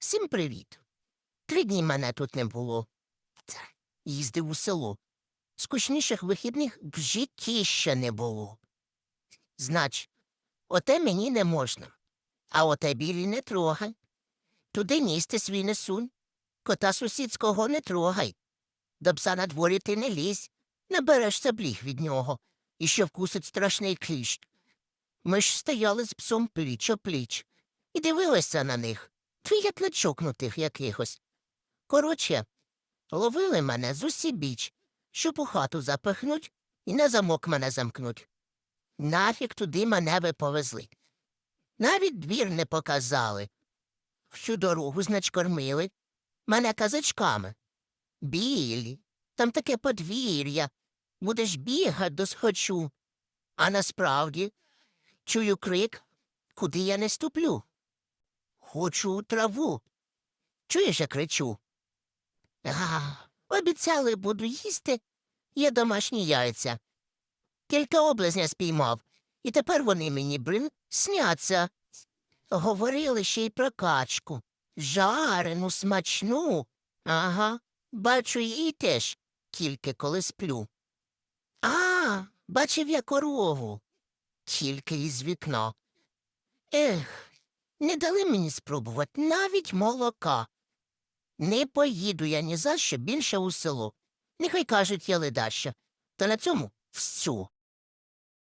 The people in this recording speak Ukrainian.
Всім привіт. Три дні мене тут не було. Та, Їздив у село. Скучніших вихідних в житті ще не було. Знач, оте мені не можна, а оте білі не трогай. Туди місце свій не сунь. Кота сусідського не трогай. До пса на дворі ти не лізь, наберешся бліг від нього, і ще вкусить страшний кліщ. Ми ж стояли з псом пліч о пліч і дивилися на них. Ти як на чокнутих якихось. Коротше, ловили мене з усібіч, щоб у хату запихнуть і на замок мене замкнуть. Нафік туди мене ви повезли. Навіть двір не показали. Всю дорогу значкормили. Мене казачками. Білі, там таке подвір'я. Будеш бігать до схочу. А насправді чую крик, куди я не ступлю. Хочу у траву. Чуєш, я кричу? А, обіцяли, буду їсти. Є домашні яйця. Кілька облизня спіймав, і тепер вони мені, блин, сняться. Говорили ще й про качку. Жарену, смачну. Ага, бачу її теж, тільки коли сплю. А, бачив я корову, тільки із вікна. Ех, не дали мені спробувати навіть молока. Не поїду я ні за що більше у село. Нехай кажуть, я ледаща. Та на цьому всю.